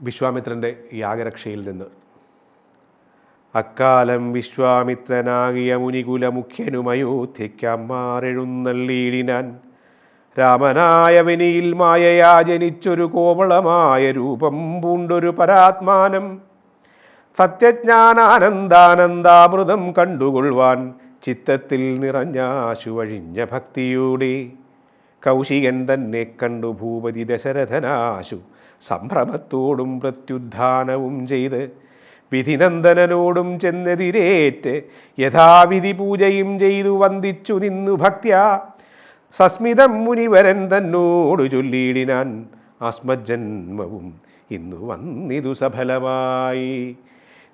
വിശ്വാമിത്രന്റെ യാഗരക്ഷയിൽ നിന്ന്. അക്കാലം വിശ്വാമിത്രനാകിയ മുനികുല മുഖ്യനുമയോധ്യയ്ക്കമ്മാരെഴുന്നള്ളീടിനാൻ രാമനായ വിനിയിൽ മായയാ ജനിച്ചൊരു കോവളമായ രൂപം പൂണ്ടൊരു പരാത്മാനം. സത്യജ്ഞാനാനന്ദാനന്ദാമൃതം കണ്ടുകൊള്ളുവാൻ ചിത്തത്തിൽ നിറഞ്ഞാശുവഴിഞ്ഞ ഭക്തിയോടെ. കൗശികൻ തന്നെ കണ്ടു ഭൂപതി ദശരഥനാശു. സംഭ്രമത്തോടും പ്രത്യുദ്ധാനവും ചെയ്ത് വിധിനന്ദനനോടും ചെന്നെതിരേറ്റ് യഥാവിധി പൂജയും ചെയ്തു വന്ദിച്ചു നിന്നു ഭക്ത്യാ. സസ്മിതം മുനിവരൻ തന്നോടു ചൊല്ലിയിടിനാൻ ആസ്മജന്മവും ഇന്നു വന്നിതു സഫലമായി.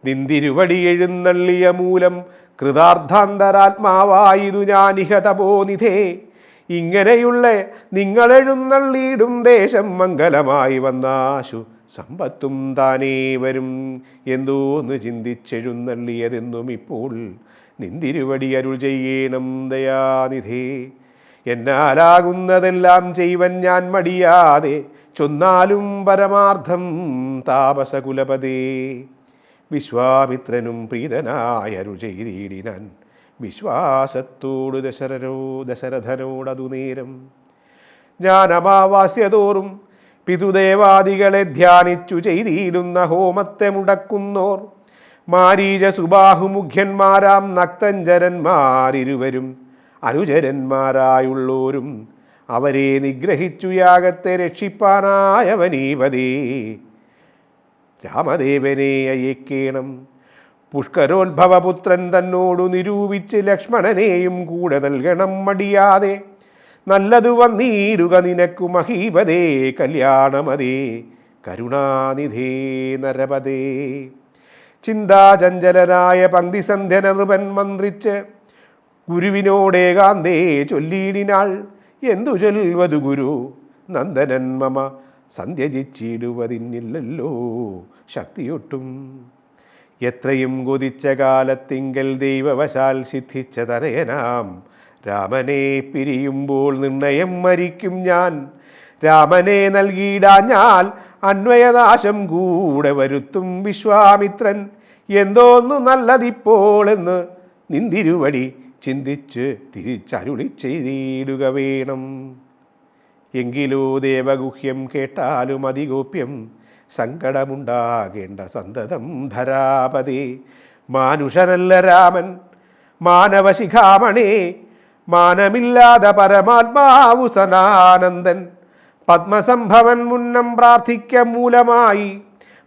നിന്തിരുവടി എഴുന്നള്ളിയ മൂലം കൃതാർത്ഥാന്തരാത്മാവായിതു ഞാനിഹ തപോനിധേ. ഇങ്ങനെയുള്ള നിങ്ങളെഴുന്നള്ളിയിടും ദേശം മംഗലമായി വന്നാശു സമ്പത്തും താനേ വരും. എന്തോന്ന് ചിന്തിച്ചെഴുന്നള്ളിയതെന്നും ഇപ്പോൾ നിന്തിരുവടി അരുൾ ചെയ്യേണം ദയാനിധേ. എന്നാലാകുന്നതെല്ലാം ചെയ്വൻ ഞാൻ മടിയാതെ ചൊന്നാലും പരമാർത്ഥം താപസകുലപതേ. വിശ്വാമിത്രനും പ്രീതനായ അരുൾ ചെയ്തിടിനാൻ വിശ്വാസത്തോട് ദശരരോ ദശരഥനോടതു നേരം. ഞാൻ അമാവാസ്യതോറും പിതുദേവാദികളെ ധ്യാനിച്ചു ചെയ്തിടുന്ന ഹോമത്തെ മുടക്കുന്നോർ. മാരീജ സുബാഹുമുഖ്യന്മാരാം നക്തഞ്ചരന്മാരിരുവരും അനുചരന്മാരായുള്ളോരും അവരെ നിഗ്രഹിച്ചു യാഗത്തെ രക്ഷിപ്പാനായവനീപതേ രാമദേവനെ അയക്കേണം. പുഷ്കരോത്ഭവപുത്രൻ തന്നോടു നിരൂപിച്ച് ലക്ഷ്മണനെയും കൂടെ നൽകണം മടിയാതെ. നല്ലതു വന്നീരുക നിനക്കു മഹീപതേ കല്യാണമതേ കരുണാനിധേ നരപതേ. ചിന്താചഞ്ചലനായ പങ്ക്തിസന്ധ്യന നൃപൻ മന്ത്രിച്ച് ഗുരുവിനോടേകാന്തേ ചൊല്ലിയിടിനാൾ. എന്തു ചൊൽവതു ഗുരു? നന്ദനൻ മമ സന്ധ്യജിച്ചിടുവതിന്നില്ലല്ലോ ശക്തിയൊട്ടും എത്രയും കൊതിച്ച കാലത്തിങ്കൽ ദൈവവശാൽ സിദ്ധിച്ച തനയനാം രാമനെ പിരിയുമ്പോൾ നിർണയം മരിക്കും ഞാൻ. രാമനെ നൽകിയിടാഞ്ഞാൽ അന്വയനാശം കൂടെ വരുത്തും വിശ്വാമിത്രൻ. എന്തോന്നു നല്ലതിപ്പോൾ എന്ന് നിന്തിരുവടി ചിന്തിച്ച് തിരിച്ചരുളി ചെയ്തിടുക വേണം. എങ്കിലോ ദേവഗുഹ്യം കേട്ടാലും അതിഗോപ്യം. സങ്കടമുണ്ടാകേണ്ട സന്തതം ധരാപതി. മാനുഷനല്ല രാമൻ മാനവശിഖാമണി മാനമില്ലാതെ പരമാത്മാവു സനാനന്ദൻ പത്മസംഭവൻ മുന്നം പ്രാർത്ഥിക്ക മൂലമായി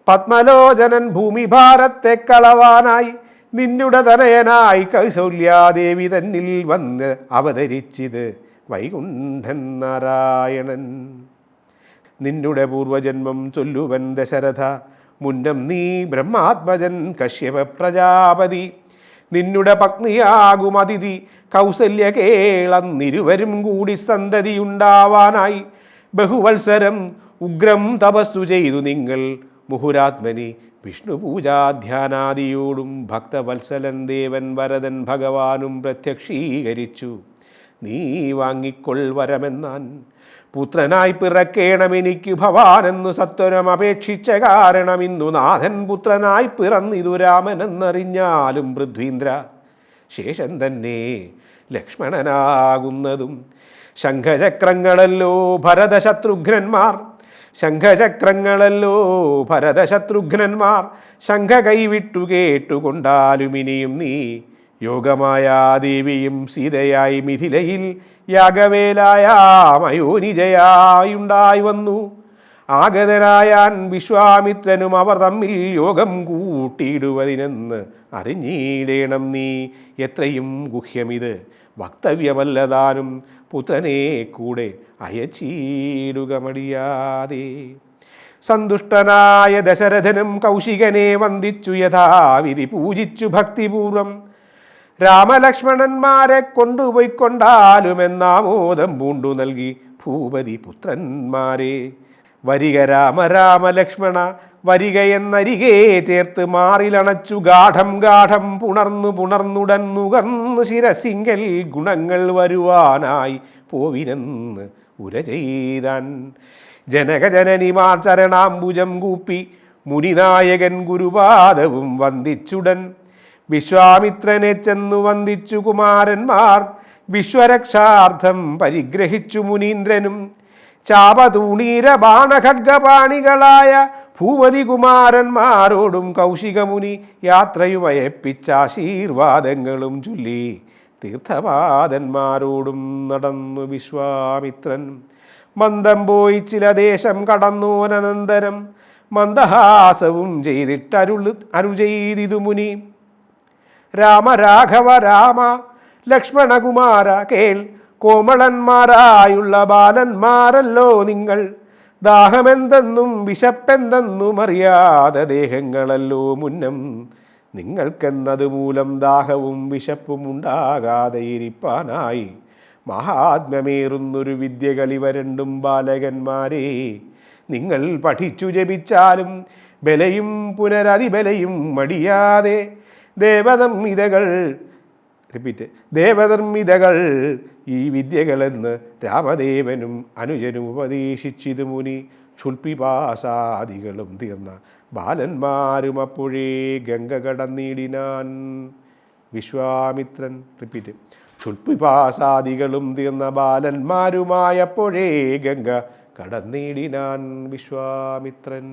പത്മലോചനൻ ഭൂമിഭാരത്തെ കളവാനായി നിന്നുടെ തനയനായി കൗസല്യാദേവി തന്നിൽ വന്ന് അവതരിച്ചിത് വൈകുണ്ഠൻ നാരായണൻ. നിന്നുടെ പൂർവജന്മം ചൊല്ലുവൻ ദശരഥ. മുന്നം നീ ബ്രഹ്മാത്മജൻ കശ്യപ പ്രജാപതി. നിന്നുടെ പത്നിയാകും അതിഥി കൗസല്യ കേളന്നിരുവരും കൂടി സന്തതിയുണ്ടാവാനായി. ബഹുവത്സരം ഉഗ്രം തപസ്സു ചെയ്തു നിങ്ങൾ മുഹുരാത്മനി വിഷ്ണു പൂജാധ്യാനാദിയോടും ഭക്തവത്സലൻ ദേവൻ വരദൻ ഭഗവാനും പ്രത്യക്ഷീകരിച്ചു. നീ വാങ്ങിക്കൊൾ വരമെന്നാൻ പുത്രനായി പിറക്കേണമെനിക്ക് ഭവാനെന്നു സത്വരം അപേക്ഷിച്ച കാരണം ഇന്നു നാഥൻ പുത്രനായി പിറന്നിതു രാമനെന്നറിഞ്ഞാലും പൃഥ്വീന്ദ്ര ശേഷൻ തന്നെ ലക്ഷ്മണനാകുന്നതും. ശംഖചക്രങ്ങളല്ലോ ഭരതശത്രുഘ്നന്മാർ. ശംഖചക്രങ്ങളല്ലോ ഭരതശത്രുഘ്നന്മാർ. ശംഖ കൈവിട്ടു കേട്ടുകൊണ്ടാലും ഇനിയും നീ യോഗമായ ദേവിയും സീതയായി മിഥിലയിൽ യാഗവേലായ മയോനിജയായുണ്ടായി വന്നു ആഗതനായാൻ വിശ്വാമിത്രനും അവർ തമ്മിൽ യോഗം കൂട്ടിയിടുവതിനെന്ന് അറിഞ്ഞിടേണം നീ. എത്രയും ഗുഹ്യമിത് വക്തവ്യമല്ലതാനും പുത്രനെ കൂടെ അയച്ചീടുക മടിയാതെ സന്തുഷ്ടനായ ദശരഥനും കൗശികനെ വന്ദിച്ചു യഥാവിധി പൂജിച്ചു ഭക്തിപൂർവം. രാമലക്ഷ്മണന്മാരെ കൊണ്ടുപോയിക്കൊണ്ടാലുമെന്നാമോദം പൂണ്ടു നൽകി ഭൂപതി പുത്രന്മാരെ. വരിക രാമ രാമലക്ഷ്മണ വരിക എന്നരികെ ചേർത്ത് മാറിലണച്ചു ഗാഠം ഗാഠം പുണർന്നു പുണർന്നുടൻ നുകർന്നു ശിരസിങ്കൽ ഗുണങ്ങൾ വരുവാനായി പോവിനെന്ന് ഉര ചെയ്താൻ ജനകജനനിമാർ ചരണാംബുജം കൂപ്പി മുനിനായകൻ ഗുരുപാദവും വന്ദിച്ചുടൻ. വിശ്വാമിത്രനെ ചെന്നു വന്ദിച്ചു കുമാരന്മാർ. വിശ്വരക്ഷാർത്ഥം പരിഗ്രഹിച്ചു മുനീന്ദ്രനും. ചാപതൂണീര ബാണഖഡ്ഗപാണികളായ ഭൂപതി കുമാരന്മാരോടും കൗശികമുനി യാത്രയുമയപ്പിച്ചാശീർവാദങ്ങളും ചൊല്ലി തീർത്ഥപാദന്മാരോടും നടന്നു വിശ്വാമിത്രൻ. മന്ദം പോയി ചില ദേശം കടന്നോനന്തരം മന്ദഹാസവും ചെയ്തിട്ടരുൾ അരുൾ ചെയ്തിതു മുനി. രാമ രാഘവ രാമ ലക്ഷ്മണകുമാര കേൾ കോമളന്മാരായുള്ള ബാലന്മാരല്ലോ നിങ്ങൾ. ദാഹമെന്തെന്നും വിശപ്പെന്തെന്നും അറിയാതെ ദേഹങ്ങളല്ലോ മുന്നം. നിങ്ങൾക്കെന്നത് മൂലം ദാഹവും വിശപ്പും ഉണ്ടാകാതെ ഇരിപ്പാനായി. മഹാത്മ്യമേറുന്നൊരു വിദ്യകളിവ രണ്ടും ബാലകന്മാരെ. നിങ്ങൾ പഠിച്ചു ജപിച്ചാലും ബലയും പുനരതിബലയും മടിയാതെ ദേവതർമ്മിതകൾ റിപ്പീറ്റ് ദേവധർമ്മിതകൾ ഈ വിദ്യകളെന്ന് രാമദേവനും അനുജനും ഉപദേശിച്ചിത് മുനി. ക്ഷുൽപിപാസാദികളും തീർന്ന ബാലന്മാരും അപ്പോഴേ ഗംഗ കടന്നിടിനാൻ വിശ്വാമിത്രൻ. റിപ്പീറ്റ് ക്ഷുൽപിപാസാദികളും തീർന്ന ബാലന്മാരുമായപ്പോഴേ ഗംഗ കടന്നിടിനാൻ വിശ്വാമിത്രൻ.